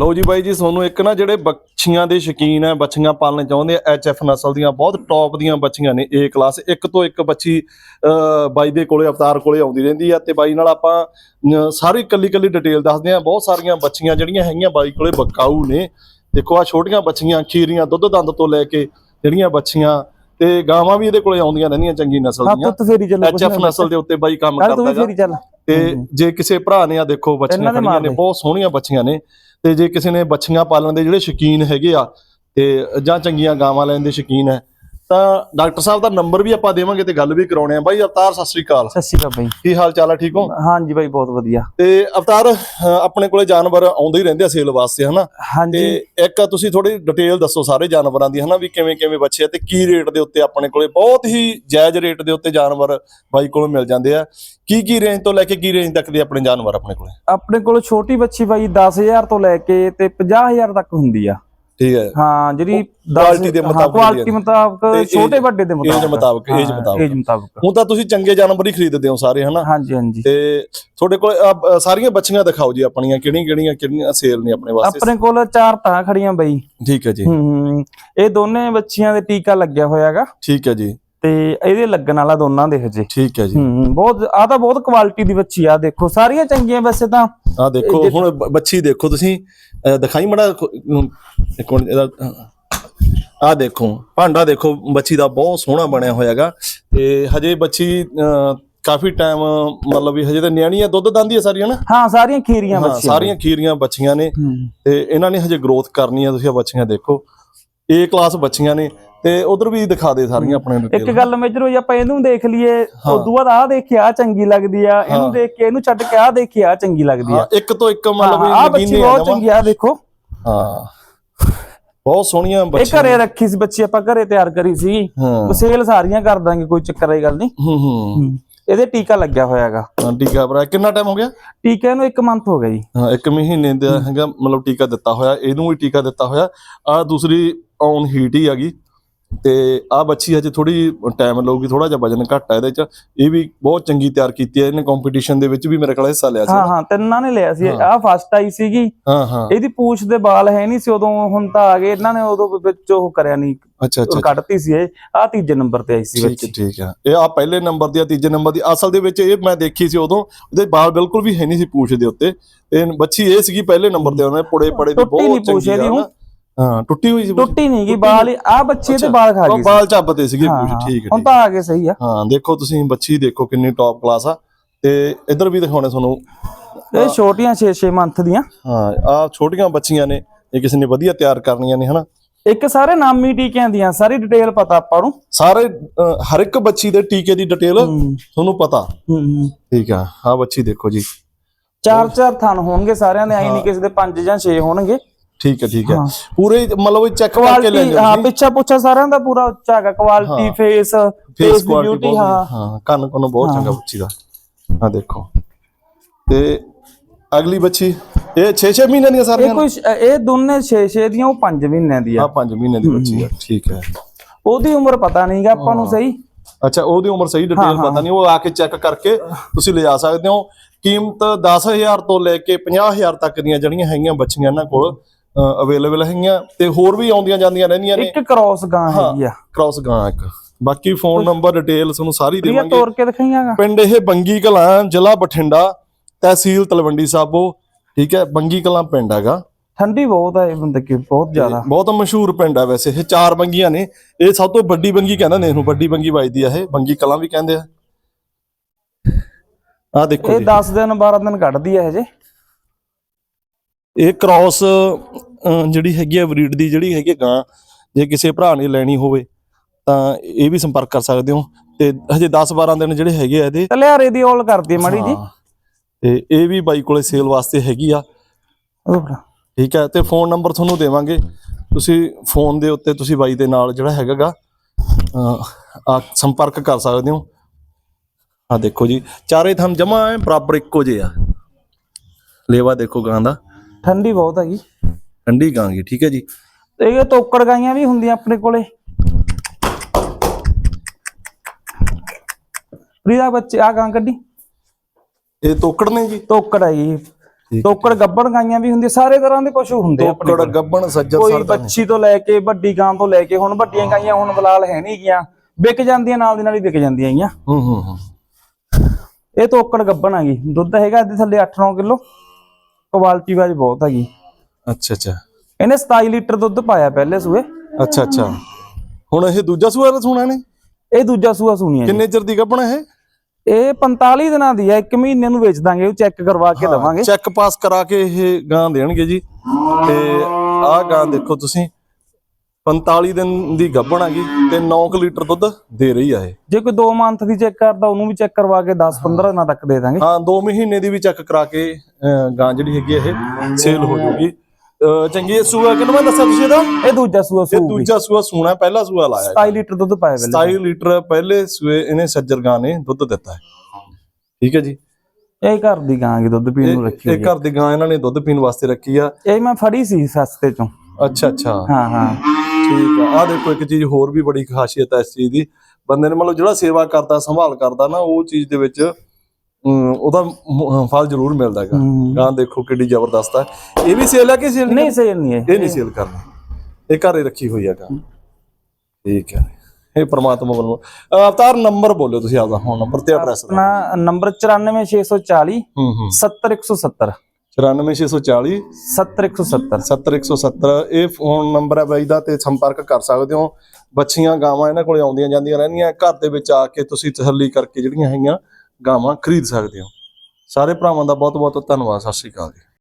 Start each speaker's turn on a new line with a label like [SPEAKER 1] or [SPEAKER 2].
[SPEAKER 1] ਲਓ ਜੀ ਬਾਈ ਜੀ ਤੁਹਾਨੂੰ ਇੱਕ ਨਾ ਜਿਹੜੇ ਬੱਚੀਆਂ ਦੇ ਸ਼ੌਕੀਨ ਹੈ ਬੱਚੀਆਂ ਪਾਲਣੇ ਚਾਹੁੰਦੇ ਆ ਐਚਐਫ ਨਸਲ ਦੀਆਂ ਬਹੁਤ ਟੌਪ ਦੀਆਂ ਬੱਚੀਆਂ ਨੇ ਏ ਕਲਾਸ ਇੱਕ ਤੋਂ ਇੱਕ ਬੱਚੀ ਬਾਈ ਦੇ ਕੋਲੇ ਅਵਤਾਰ ਕੋਲੇ ਆਉਂਦੀ ਰਹਿੰਦੀ ਆ ਤੇ ਬਾਈ ਨਾਲ ਆਪਾਂ ਸਾਰੀ ਕੱਲੀ ਕੱਲੀ ਡਿਟੇਲ ਦੱਸਦੇ ਆ। ਬਹੁਤ ਸਾਰੀਆਂ ਬੱਚੀਆਂ ਜਿਹੜੀਆਂ ਹੈਗੀਆਂ ਬਾਈ ਕੋਲੇ ਬਕਾਊ ਨੇ। ਦੇਖੋ ਆ ਛੋਟੀਆਂ ਬੱਚੀਆਂ ਖੀਰੀਆਂ ਦੁੱਧ ਦੰਦ ਤੋਂ ਲੈ ਕੇ ਜਿਹੜੀਆਂ ਬੱਚੀਆਂ ਤੇ ਗਾਵਾਂ ਵੀ ਇਹਦੇ ਕੋਲੇ ਆਉਂਦੀਆਂ ਰਹਿੰਦੀਆਂ ਚੰਗੀ ਨਸਲ ਦੀਆਂ।
[SPEAKER 2] ਚੱਲ
[SPEAKER 1] ਐਚਐਫ ਨਸਲ ਦੇ ਉੱਤੇ ਬਾਈ ਕੰਮ ਕਰਦਾ ਤੇ ਜੇ ਕਿਸੇ ਭਰਾ ਨੇ ਆ ਦੇਖੋ ਬੱਚੀਆਂ ਖੜੀਆਂ ਨੇ। ਬਹੁਤ ਸੋਹਣੀਆਂ ਬੱਚੀਆਂ ਨੇ। ਤੇ ਜੇ ਕਿਸੇ ਨੇ ਬੱਛੀਆਂ ਪਾਲਣ ਦੇ ਜਿਹੜੇ ਸ਼ੌਕੀਨ ਹੈਗੇ ਆ, ਤੇ ਜਾਂ ਚੰਗੀਆਂ ਗਾਵਾਂ ਲੈਣ ਦੇ ਸ਼ੌਕੀਨ ਹੈ ਤਾਂ ਡਾਕਟਰ ਸਾਹਿਬ ਦਾ ਨੰਬਰ ਵੀ ਆਪਾਂ ਦੇਵਾਂਗੇ ਤੇ ਗੱਲ ਵੀ ਕਰਾਉਣੇ ਆ। ਬਾਈ ਅਵਤਾਰ ਸਤਿ ਸ੍ਰੀ ਅਕਾਲ।
[SPEAKER 2] ਸਤਿ ਸ਼੍ਰੀ ਅਕਾਲ ਬਾਈ।
[SPEAKER 1] ਕੀ ਹਾਲ ਚਾਲ ਹੈ ਠੀਕ ਹੋ?
[SPEAKER 2] ਹਾਂਜੀ ਬਾਈ ਬਹੁਤ ਵਧੀਆ।
[SPEAKER 1] ਤੇ ਅਵਤਾਰ ਆਪਣੇ ਕੋਲੇ ਜਾਨਵਰ ਆਉਂਦੇ ਹੀ ਰਹਿੰਦੇ ਆ ਸੇਲ ਵਾਸਤੇ ਹਨਾ? ਤੇ ਇੱਕ ਤੁਸੀਂ ਥੋੜੀ ਡਿਟੇਲ ਦੱਸੋ ਸਾਰੇ ਜਾਨਵਰਾਂ ਦੀ ਹਨਾ ਵੀ ਕਿਵੇਂ ਕਿਵੇਂ ਬੱਚੇ ਆ ਤੇ ਕੀ ਰੇਟ ਦੇ ਉੱਤੇ ਆਪਣੇ ਕੋਲੇ ਬਹੁਤ ਹੀ ਜਾਇਜ਼ ਰੇਟ ਦੇ ਉੱਤੇ ਜਾਨਵਰ ਬਾਈ ਕੋਲੋਂ ਮਿਲ ਜਾਂਦੇ ਆ। ਕੀ ਕੀ ਰੇਂਜ ਤੋਂ ਲੈ ਕੇ ਕੀ ਰੇਂਜ ਤੱਕ ਦੇ ਆਪਣੇ ਜਾਨਵਰ ਆਪਣੇ ਕੋਲੇ?
[SPEAKER 2] ਆਪਣੇ ਕੋਲ ਛੋਟੀ ਬੱਚੀ ਬਾਈ 10000 ਤੋਂ ਲੈ ਕੇ ਤੇ 50000 ਤੱਕ ਹੁੰਦੀ ਆ।
[SPEAKER 1] ਠੀਕ ਹੈ।
[SPEAKER 2] ਹਾਂ ਜਿਹੜੀ
[SPEAKER 1] Quality ਦੇ ਮੁਤਾਬਕ
[SPEAKER 2] ਕੁਆਲਿਟੀ। ਮੁਤਾਬਕ ਛੋਟੇ ਵੱਡੇ ਦੇ ਮੁਤਾਬਕ
[SPEAKER 1] age ਮੁਤਾਬਕ,
[SPEAKER 2] ਹਾਂ,
[SPEAKER 1] ਮੁਤਾਬਕ।
[SPEAKER 2] age ਮੁਤਾਬਕ।
[SPEAKER 1] ਹੁਣ ਤਾਂ ਤੁਸੀਂ ਚੰਗੇ ਜਾਨਵਰ ਹੀ ਖਰੀਦਦੇ ਹੋ ਸਾਰੇ ਹਨਾ?
[SPEAKER 2] ਹਾਂਜੀ ਹਾਂਜੀ।
[SPEAKER 1] ਤੇ ਤੁਹਾਡੇ ਕੋਲ ਸਾਰੀਆਂ ਬੱਚੀਆਂ ਦਿਖਾਓ ਜੀ ਆਪਣੀਆਂ ਕਿਹੜੀਆਂ ਕਿਹੜੀਆਂ ਕਿਹੜੀਆਂ ਸੇਲ ਨੇ ਆਪਣੇ ਵਾਸਤੇ?
[SPEAKER 2] ਆਪਣੇ ਕੋਲ ਚਾਰ ਤਾਂ ਖੜੀਆਂ ਬਾਈ।
[SPEAKER 1] ਠੀਕ ਹੈ ਜੀ।
[SPEAKER 2] ਹੂੰ ਇਹ ਦੋਨੇ ਬੱਚੀਆਂ ਦੇ ਟੀਕਾ ਲੱਗਿਆ ਹੋਇਆਗਾ
[SPEAKER 1] ਠੀਕ ਹੈ ਜੀ।
[SPEAKER 2] ਤੇ ਇਹਦੇ ਲੱਗਣ ਵਾਲਾ ਦੋਨਾਂ ਦੇ ਹਜੇ।
[SPEAKER 1] ਠੀਕ ਹੈ ਜੀ।
[SPEAKER 2] ਹੂੰ ਬਹੁਤ ਆ ਤਾਂ ਬਹੁਤ ਕੁਆਲਿਟੀ ਦੀ ਬੱਚੀ ਆ ਦੇਖੋ ਸਾਰੀਆਂ ਚੰਗੀਆਂ ਵੈਸੇ ਤਾਂ।
[SPEAKER 1] ਆ ਦੇਖੋ ਹੁਣ ਬੱਚੀ ਦੇਖੋ ਤੁਸੀਂ ਦਿਖਾਈ ਮੜਾ ਇੱਕ ਮਿੰਟ ਇਹਦਾ ਆ ਦੇਖੋ ਭਾਂਡਾ ਦੇਖੋ ਬੱਚੀ ਦਾ ਬਹੁਤ ਸੋਹਣਾ ਬਣਿਆ ਹੋਇਆਗਾ। ਤੇ ਹਜੇ ਬੱਚੀ ਕਾਫੀ ਟਾਈਮ ਮਤਲਬ ਵੀ ਹਜੇ ਤਾਂ ਨਿਆਣੀ ਆ ਦੁੱਧ ਦੰਦੀ ਆ ਸਾਰੀਆਂ ਨਾ?
[SPEAKER 2] ਹਾਂ ਸਾਰੀਆਂ ਖੀਰੀਆਂ ਬੱਚੀਆਂ
[SPEAKER 1] ਸਾਰੀਆਂ ਖੀਰੀਆਂ ਬੱਚੀਆਂ ਨੇ। ਤੇ ਇਹਨਾਂ ਨੇ ਹਜੇ ਗਰੋਥ ਕਰਨੀ ਆ ਤੁਸੀਂ ਆ ਬੱਚੀਆਂ ਦੇਖੋ। ਏ ਕਲਾਸ ਬੱਚੀਆਂ ਨੇ। ਤੇ ਉਧਰ ਵੀ ਦਿਖਾ ਦੇ ਸਾਰੀਆਂ ਆਪਣੇ
[SPEAKER 2] ਇੱਕ। ਗੱਲ ਮੇਜਰੋ ਜੇ ਆਪਾਂ ਇਹਨੂੰ ਦੇਖ ਲਈਏ। ਉਦੋਂ ਬਾਅਦ ਆ ਦੇਖਿਆ ਆ ਚੰਗੀ ਲੱਗਦੀ ਆ। ਇਹਨੂੰ ਦੇਖ ਕੇ ਇਹਨੂੰ ਛੱਡ ਕੇ ਆ ਦੇਖੀ ਆ ਚੰਗੀ ਲੱਗਦੀ ਆ।
[SPEAKER 1] ਇੱਕ ਤੋਂ ਇੱਕ ਮਤਲਬ ਇਹ
[SPEAKER 2] ਬੱਚੀ ਬਹੁਤ ਚੰਗੀ ਆ ਦੇਖੋ।
[SPEAKER 1] ਹਾਂ। ਬਹੁਤ ਸੋਹਣੀਆਂ
[SPEAKER 2] ਇਹ
[SPEAKER 1] ਬੱਚੀਆਂ
[SPEAKER 2] ਘਰੇ ਰੱਖੀ ਸੀ ਬੱਚੀ ਆਪਾਂ ਘਰੇ ਤਿਆਰ ਕਰੀ ਸੀ। ਸੇਲ ਸਾਰੀਆਂ ਕਰ ਦਾਂਗੇ ਕੋਈ ਚੱਕਰ ਵਾਲੀ ਗੱਲ ਨਹੀਂ।
[SPEAKER 1] ਹੂੰ ਹੂੰ।
[SPEAKER 2] ਇਹਦੇ ਟੀਕਾ ਲੱਗਿਆ ਹੋਇਆਗਾ
[SPEAKER 1] ਹਾਂ, ਟੀਕਾ ਭਰਾ ਕਿੰਨਾ ਟਾਈਮ ਹੋ ਗਿਆ?
[SPEAKER 2] ਟੀਕੇ ਨੂੰ 1 ਮੰਥ ਹੋ ਗਿਆ ਜੀ।
[SPEAKER 1] ਹਾਂ ਇੱਕ ਮਹੀਨੇ ਦਾ ਹੈਗਾ ਮਤਲਬ ਟੀਕਾ ਦਿੱਤਾ ਹੋਇਆ ਇਹਨੂੰ ਵੀ ਟੀਕਾ ਦਿੱਤਾ ਹੋਇਆ। ਆ ਦੂਸਰੀ ਔਨ ਹੀਟ ਹੀ ਹੈਗੀ ਤੇ ਆ ਬੱਚੀ ਹਜੇ ਥੋੜੀ ਟਾਈਮ ਲਊਗੀ ਥੋੜਾ ਜਿਹਾ ਵਜਨ ਘੱਟ ਆ ਇਹਦੇ ਚ। ਇਹ ਵੀ ਬਹੁਤ ਚੰਗੀ ਤਿਆਰ ਕੀਤੀ ਹੈ ਇਹਨੇ ਕੰਪੀਟੀਸ਼ਨ ਦੇ ਵਿੱਚ ਵੀ ਮੇਰੇ ਕੋਲ ਹਿੱਸਾ ਲਿਆ ਸੀ।
[SPEAKER 2] ਹਾਂ ਹਾਂ ਤਿੰਨਾਂ ਨੇ ਲਿਆ ਸੀ। ਆ ਫਸਟ ਆਈ ਸੀਗੀ।
[SPEAKER 1] ਹਾਂ ਹਾਂ।
[SPEAKER 2] ਇਹਦੀ ਪੂਛ ਦੇ ਵਾਲ ਹੈ ਨਹੀਂ ਸੀ ਉਦੋਂ ਹੁਣ ਤਾਂ ਆ ਗਏ। ਇਹਨਾਂ ਨੇ ਉਦੋਂ ਵਿੱਚ ਉਹ ਕਰਿਆ ਨਹੀਂ।
[SPEAKER 1] ਅੱਛਾ ਅੱਛਾ
[SPEAKER 2] ਕੱਢਤੀ ਸੀ ਇਹ। ਆ ਤੀਜੇ ਨੰਬਰ ਤੇ ਆਈ ਸੀ
[SPEAKER 1] ਠੀਕ ਹੈ
[SPEAKER 2] ਬੱਚੀ।
[SPEAKER 1] ਠੀਕ ਹੈ। ਇਹ ਆ ਪਹਿਲੇ ਨੰਬਰ ਦੀ ਆ ਤੀਜੇ ਨੰਬਰ ਦੀ। ਅਸਲ ਦੇ ਵਿੱਚ ਇਹ ਮੈਂ ਦੇਖੀ ਸੀ ਉਦੋਂ ਉਹਦੇ ਵਾਲ ਬਿਲਕੁਲ ਵੀ ਹੈ ਨਹੀਂ ਸੀ ਪੂਛ ਦੇ ਉੱਤੇ। ਇਹ ਬੱਚੀ ਇਹ ਸੀਗੀ ਪਹਿਲੇ ਨੰਬਰ ਤੇ ਉਹਨੇ ਪੁੜੇ ਪੜੇ ਦੀ ਬਹੁਤ ਚੰਗੀ ਆ। ਹਾਂ ਟੁੱਟੀ ਹੋਈ ਸੀ ਪੂਛ।
[SPEAKER 2] ਟੁੱਟੀ ਨਹੀਂ ਗਈ ਵਾਲ ਆ ਬੱਚੇ ਤੇ ਵਾਲ ਖਾ
[SPEAKER 1] ਉਹ
[SPEAKER 2] ਗਈ ਸੀ।
[SPEAKER 1] ਬਾਲ ਚੱਬਦੇ ਸੀਗੇ
[SPEAKER 2] ਹਾਂ,
[SPEAKER 1] ਪੂਛ। ਠੀਕ ਹੈ
[SPEAKER 2] ਹੁਣ ਤਾਂ ਆ ਗਏ ਸਹੀ ਆ।
[SPEAKER 1] ਹਾਂ ਦੇਖੋ ਤੁਸੀਂ ਬੱਚੀ ਦੇਖੋ ਕਿੰਨੀ ਟੌਪ ਕਲਾਸ ਆ। ਤੇ ਇੱਧਰ ਵੀ ਦਿਖਾਉਣੇ ਤੁਹਾਨੂੰ।
[SPEAKER 2] ਇਹ ਛੋਟੀਆਂ 6-6 ਮੰਥ ਦੀਆਂ।
[SPEAKER 1] ਹਾਂ ਆ ਛੋਟੀਆਂ ਬੱਚੀਆਂ ਨੇ ਇਹ ਕਿਸੇ ਨੇ ਵਧੀਆ ਤਿਆਰ ਕਰਨੀਆਂ ਨੇ ਹਨਾ।
[SPEAKER 2] ਇੱਕ ਸਾਰੇ ਨਾਮੀ ਟੀਕਿਆਂ ਦੀਆਂ ਸਾਰੀ ਡਿਟੇਲ ਪਤਾ ਆਪਾਂ ਨੂੰ।
[SPEAKER 1] ਸਾਰੇ ਹਰ ਇੱਕ ਬੱਚੀ ਦੇ ਟੀਕੇ ਦੀ ਡਿਟੇਲ
[SPEAKER 2] ਹੂੰ,
[SPEAKER 1] ਤੁਹਾਨੂੰ ਪਤਾ।
[SPEAKER 2] ਹੂੰ, ਹੂੰ।
[SPEAKER 1] ਠੀਕ ਆ ਆ ਬੱਚੀ ਦੇਖੋ ਜੀ।
[SPEAKER 2] ਚਾਰ ਚਾਰ ਥਣ ਹੋਣਗੇ ਸਾਰਿਆਂ ਦੇ ਆਈ ਨਹੀਂ ਕਿਸੇ ਦੇ 5 ਜਾਂ 6 ਹੋਣਗੇ।
[SPEAKER 1] ਠੀਕ ਹੈ ਠੀਕ ਹੈ।
[SPEAKER 2] ਹਾਂ।
[SPEAKER 1] ਪੂਰੇ ਮਤਲਬ ਚੈੱਕ ਕਰਕੇ ਲੈ
[SPEAKER 2] ਕੁਆਲਿਟੀ ਹਾਂ
[SPEAKER 1] ਜਾਂਦੇ
[SPEAKER 2] ਪਿੱਛਾ ਪੁੱਛਾ ਸਾਰਿਆਂ ਦਾ ਪੂਰਾ ਉੱਚਾ ਹੈਗਾ ਕੁਆਲਿਟੀ
[SPEAKER 1] ਹਾਂ।
[SPEAKER 2] ਫੇਸ
[SPEAKER 1] ਫੇਸ
[SPEAKER 2] ਦੀ
[SPEAKER 1] ਕੁਆਲਿਟੀ
[SPEAKER 2] ਬਿਊਟੀ
[SPEAKER 1] ਬਹੁਤ
[SPEAKER 2] ਹਾਂ।
[SPEAKER 1] ਹਾਂ ਕੰਨ ਕੋਨ ਬਹੁਤ। ਚੰਗਾ ਬੱਚੀ ਦਾ। ਆ ਦੇਖੋ। ਤੇ ਅਗਲੀ ਬੱਚੀ ਇਹ 6-6 ਮਹੀਨਿਆਂ ਦੀਆਂ
[SPEAKER 2] ਇਹ
[SPEAKER 1] ਸਾਰੀਆਂ
[SPEAKER 2] ਕੋਈ ਸ਼- ਇਹ ਦੋਨੇ 6-6 ਦੀਆਂ ਉਹ 5 ਮਹੀਨਿਆਂ ਦੀ
[SPEAKER 1] ਆ
[SPEAKER 2] ਆ
[SPEAKER 1] 5 ਮਹੀਨਿਆਂ ਦੀ ਬੱਚੀ ਆ ਠੀਕ ਹੈ।
[SPEAKER 2] ਉਹਦੀ ਉਮਰ ਪਤਾ ਨਹੀਂਗਾ ਆਪਾਂ ਨੂੰ ਸਹੀ।
[SPEAKER 1] ਅੱਛਾ ਉਹਦੀ ਉਮਰ ਸਹੀ ਡਿਟੇਲ ਪਤਾ ਨਹੀਂ ਉਹ ਆ ਕੇ ਚੈੱਕ ਕਰਕੇ ਤੁਸੀਂ ਲਿਜਾ ਸਕਦੇ ਹੋ। ਕੀਮਤ 10000 ਤੋਂ ਲੈ ਕੇ 50000 ਤੱਕ ਦੀਆਂ ਜਿਹੜੀਆਂ ਹੈਗੀਆਂ ਬੱਚੀਆਂ ਇਹਨਾਂ ਕੋਲ ਅਵੇਲੇਬਲ ਹੈਗੀਆਂ ਤੇ ਹੋਰ ਵੀ ਆਉਂਦੀਆਂ ਜਾਂਦੀਆਂ ਰਹਿੰਦੀਆਂ ਨੇ।
[SPEAKER 2] ਇੱਕ ਕ੍ਰਾਸ ਗਾਂ ਹੈਗੀ ਆ।
[SPEAKER 1] ਕ੍ਰਾਸ ਗਾਂ ਇੱਕ। ਬਾਕੀ ਫੋਨ ਨੰਬਰ ਡਿਟੇਲ ਤੁਹਾਨੂੰ ਸਾਰੀ ਦੇਵਾਂਗੇ।
[SPEAKER 2] ਤੋੜ ਕੇ ਦਿਖਾਈਆਗਾ
[SPEAKER 1] ਪਿੰਡ ਇਹ ਬੰਗੀ ਕਲਾਂ ਜ਼ਿਲ੍ਹਾ ਬਠਿੰਡਾ ਤਹਿਸੀਲ ਤਲਵੰਡੀ ਸਾਬੋ। ਠੀਕ ਹੈ ਬੰਗੀ ਕਲਾਂ ਪਿੰਡ ਹੈਗਾ।
[SPEAKER 2] ਠੰਡੀ ਬਹੁਤ ਹੈ ਇਹ ਬੰਦੇ ਕੀ ਬਹੁਤ ਜ਼ਿਆਦਾ।
[SPEAKER 1] ਬਹੁਤ ਮਸ਼ਹੂਰ ਪਿੰਡ ਹੈ ਵੈਸੇ। ਇਹ ਚਾਰ ਬੰਗੀਆਂ ਨੇ। ਇਹ ਸਭ ਤੋਂ ਵੱਡੀ ਬੰਗੀ ਕਹਿੰਦੇ ਨੇ ਇਹਨੂੰ ਵੱਡੀ ਬੰਗੀ ਵੱਜਦੀ ਆ ਇਹ। ਬੰਗੀ ਕਲਾਂ ਵੀ ਕਹਿੰਦੇ ਆ। ਆ ਦੇਖੋ
[SPEAKER 2] ਇਹ
[SPEAKER 1] ਜੀ।
[SPEAKER 2] 10 ਦਿਨ 12 ਦਿਨ ਕੱਢਦੀ ਹੈ ਹਜੇ
[SPEAKER 1] ਇਹ ਕ੍ਰਾਸ ਜਿਹੜੀ ਹੈਗੀ ਆ ਬਰੀਡ ਦੀ ਜਿਹੜੀ ਹੈਗੀ ਗਾਂ ਜੇ ਕਿਸੇ ਭਰਾ ਨੇ ਲੈਣੀ ਹੋਵੇ ਤਾਂ ਇਹ ਵੀ ਸੰਪਰਕ ਕਰ ਸਕਦੇ ਹੋ। ਤੇ ਹਜੇ 10 12 ਦਿਨ ਜਿਹੜੇ ਹੈਗੇ ਆ ਇਹਦੇ
[SPEAKER 2] ਤਲਿਆਰੇ ਦੀ ਔਲ ਕਰਦੀ ਹੈ ਮਾੜੀ ਜੀ।
[SPEAKER 1] ਹਾਂ। ਤੇ ਇਹ ਵੀ ਬਾਈ ਕੋਲੇ ਸੇਲ ਵਾਸਤੇ ਹੈਗੀ ਆ।
[SPEAKER 2] ਉਹ।
[SPEAKER 1] ਠੀਕ ਹੈ ਤੇ ਫੋਨ ਨੰਬਰ ਤੁਹਾਨੂੰ ਦੇਵਾਂਗੇ। ਤੁਸੀਂ ਫੋਨ ਦੇ ਉੱਤੇ ਤੁਸੀਂ ਬਾਈ ਦੇ ਨਾਲ ਜਿਹੜਾ ਹੈਗਾਗਾ ਆ ਸੰਪਰਕ ਕਰ ਸਕਦੇ ਹੋ। ਆ ਦੇਖੋ ਜੀ ਚਾਰੇ ਥੰਮ ਜਮਾ ਐ ਬਰਾਬਰ ਇੱਕੋ ਜਿਹੇ ਆ। ਲੇਵਾ ਦੇਖੋ ਗਾਂ ਦਾ।
[SPEAKER 2] ਠੰਡੀ ਬਹੁਤ ਹੈਗੀ।
[SPEAKER 1] ਠੰਡੀ ਗਾਂ ਗੀ ਠੀਕ ਹੈ ਜੀ।
[SPEAKER 2] ਇਹ ਤੋਕੜ ਗਾਈਆਂ ਵੀ ਹੁੰਦੀਆਂ ਆਪਣੇ ਕੋਲੇ। ਪ੍ਰਿਆ ਬੱਚੇ ਆ ਗਾਂ ਕੱਢੀ।
[SPEAKER 1] ਇਹ ਤੋਕੜ ਨੇ ਜੀ।
[SPEAKER 2] ਤੋਕੜ ਹੈਗੀ।
[SPEAKER 1] ਠੀਕ
[SPEAKER 2] ਟੋਕੜ ਗੱਬਣ ਗਾਈਆਂ ਵੀ ਹੁੰਦੀਆਂ ਸਾਰੇ ਤਰ੍ਹਾਂ ਦੇ ਪਸ਼ੂ ਹੁੰਦੇ ਆ ਆਪਣੇ ਕੋਲ।
[SPEAKER 1] ਗੱਬਣ ਸੱਜਰ
[SPEAKER 2] ਕੋਈ ਬੱਚੀ ਤੋਂ ਲੈ ਕੇ ਵੱਡੀ ਗਾਂ ਤੋਂ ਲੈ ਕੇ ਹੁਣ ਵੱਡੀਆਂ ਗਾਈਆਂ ਹੁਣ ਬਲਾਲ ਹੈ ਨਹੀਂ ਗੀਆਂ। ਵਿਕ ਜਾਂਦੀਆਂ ਨਾਲ ਦੀ ਨਾਲ ਹੀ ਵਿਕ ਜਾਂਦੀਆਂ ਗੀਆਂ।
[SPEAKER 1] ਹੂੰ ਹੂੰ ਹੂੰ।
[SPEAKER 2] ਇਹ ਤੋਕੜ ਗੱਬਣ ਹੈਗੀ। ਦੁੱਧ ਹੈਗਾ ਇਹਦੇ ਥੱਲੇ 8-9 ਕਿਲੋ। ਕੁਆਲਿਟੀ ਵਾਜ ਬਹੁਤ ਹੈਗੀ।
[SPEAKER 1] ਅੱਛਾ ਅੱਛਾ।
[SPEAKER 2] ਇਹਨੇ 27 ਲੀਟਰ ਦੁੱਧ ਪਾਇਆ ਪਹਿਲੇ ਸੂਏ।
[SPEAKER 1] ਅੱਛਾ ਅੱਛਾ। ਹੁਣ ਇਹ ਦੂਜਾ ਸੂਆ ਸੁਣਾ ਨੇ
[SPEAKER 2] ਇਹ ਦੂਜਾ ਸੂਆ ਸੁਣੀਆ ਜੀ।
[SPEAKER 1] ਕਿੰਨੇ ਚਿਰ ਦੀ ਗੱਬਣ ਇਹ?
[SPEAKER 2] ਇਹ 45 ਦਿਨਾਂ ਦੀ ਹੈ 1 ਮਹੀਨੇ ਨੂੰ ਵੇਚ ਦਾਂਗੇ ਉਹ ਚੈੱਕ ਕਰਵਾ ਕੇ ਦਵਾਂਗੇ।
[SPEAKER 1] ਚੈੱਕ ਪਾਸ ਕਰਾ ਕੇ ਇਹ ਗਾਂ ਦੇਣਗੇ ਜੀ। ਤੇ ਆਹ ਗਾਂ ਦੇਖੋ ਤੁਸੀਂ 45 ਦਿਨ ਦੀ ਗੱਭਣ ਹੈਗੀ ਤੇ 9 ਲੀਟਰ ਦੁੱਧ ਦੇ ਰਹੀ ਆ ਇਹ।
[SPEAKER 2] ਜੇ ਕੋਈ 2 ਮੰਥ ਦੀ ਚੈੱਕ ਕਰਦਾ ਉਹਨੂੰ ਵੀ ਚੈੱਕ ਕਰਵਾ ਕੇ 10-15 ਦਿਨਾਂ ਤੱਕ ਦੇ ਦਾਂਗੇ।
[SPEAKER 1] ਹਾਂ 2 ਮਹੀਨੇ ਦੀ ਵੀ ਚੈੱਕ ਕਰਾ ਕੇ ਗਾਂ ਜਿਹੜੀ ਹੈਗੀ ਇਹ ਸੇਲ ਹੋ ਜੂਗੀ। ਅਹ, ਚੰਗੀ ਇਹ ਸੂਆ ਕਿੰਨਾ ਮੈਂ ਦੱਸਿਆ ਤੁਸੀਂ ਇਹਦਾ?
[SPEAKER 2] ਇਹ ਦੂਜਾ ਸੂਆ
[SPEAKER 1] ਇਹ
[SPEAKER 2] ਸੂ
[SPEAKER 1] ਦੂਜਾ ਸੂਆ ਸੂਣਾ ਪਹਿਲਾ ਸੂਆ ਲਾਇਆ
[SPEAKER 2] 27 ਲੀਟਰ ਦੁੱਧ ਪਾਇਆ ਪਹਿਲੇ
[SPEAKER 1] 27 ਲੀਟਰ ਪਹਿਲੇ ਸੂਏ ਇਹਨੇ ਸੱਜਰ ਗਾਂ ਨੇ ਦੁੱਧ ਦਿੱਤਾ ਹੈ। ਠੀਕ ਹੈ ਜੀ?
[SPEAKER 2] ਇਹ ਘਰ ਦੀ ਗਾਂ ਗੀ ਦੁੱਧ ਪੀਣ ਨੂੰ ਰੱਖੀ
[SPEAKER 1] ਇਹ
[SPEAKER 2] ਹੋਈ
[SPEAKER 1] ਘਰ ਦੀ ਗਾਂ ਇਹਨਾਂ ਨੇ ਦੁੱਧ ਪੀਣ ਵਾਸਤੇ ਰੱਖੀ ਆ।
[SPEAKER 2] ਹੈ। ਇਹ ਮੈਂ ਫੜੀ ਸੀ ਸਸਤੇ ਚੋਂ।
[SPEAKER 1] ਅੱਛਾ ਅੱਛਾ।
[SPEAKER 2] ਹਾਂ ਹਾਂ।
[SPEAKER 1] ਠੀਕ ਆ। ਆ ਦੇਖੋ ਇੱਕ ਚੀਜ਼ ਹੋਰ ਵੀ ਬੜੀ ਖਾਸੀਅਤ ਹੈ ਇਸ ਚੀਜ਼ ਦੀ। ਬੰਦੇ ਨੇ ਮਤਲਬ ਜਿਹੜਾ ਸੇਵਾ ਕਰਦਾ ਸੰਭਾਲ ਕਰਦਾ ਨਾ ਉਹ ਚੀਜ਼ ਦੇ ਵਿੱਚ ਉਹਦਾ ਫਲ ਜ਼ਰੂਰ ਮਿਲਦਾ ਹੈਗਾ। ਗਾਂ ਦੇਖੋ ਕਿੱਡੀ ਜ਼ਬਰਦਸਤ ਹੈ ਇਹ ਵੀ ਸੇਲ ਹੈ ਕਿ ਸੇਲ
[SPEAKER 2] ਨਹੀਂ? ਸੇਲ ਨਹੀਂ ਇਹ
[SPEAKER 1] ਇਹ ਨਹੀਂ ਸੇਲ ਕਰਨੀ। ਇਹ ਘਰੇ ਰੱਖੀ ਹੋਈ ਹੈ ਗਾਂ। ਠੀਕ ਹੈ ਇਹ ਪ੍ਰਮਾਤਮਾ ਵੱਲੋਂ। ਅਵਤਾਰ ਨੰਬਰ ਬੋਲਿਓ ਤੁਸੀਂ ਆਪਦਾ। ਫੋਨ ਨੰਬਰ ਤੇ ਐਡਰੈਸ ਦਾ
[SPEAKER 2] ਆਪਣਾ ਨੰਬਰ 94640
[SPEAKER 1] ਹੂੰ ਹੂੰ।
[SPEAKER 2] 70170
[SPEAKER 1] 94640
[SPEAKER 2] 70170
[SPEAKER 1] 70170 ਇਹ ਫੋਨ ਨੰਬਰ ਹੈ ਬਾਈ ਦਾ ਤੇ ਸੰਪਰਕ ਕਰ ਸਕਦੇ ਹੋ। ਬੱਚੀਆਂ ਗਾਵਾਂ ਇਹਨਾਂ ਕੋਲੇ ਆਉਂਦੀਆਂ ਜਾਂਦੀਆਂ ਰਹਿੰਦੀਆਂ ਘਰ ਦੇ ਵਿੱਚ ਆ ਕੇ ਤੁਸੀਂ ਤਸੱਲੀ ਕਰਕੇ ਜਿਹੜੀਆਂ ਹੈਗੀਆਂ ਗਾਵਾਂ ਖਰੀਦ ਸਕਦੇ ਹੋ। ਸਾਰੇ ਭਰਾਵਾਂ ਦਾ ਬਹੁਤ ਬਹੁਤ ਧੰਨਵਾਦ ਸਤਿ ਸ਼੍ਰੀ ਅਕਾਲ ਜੀ।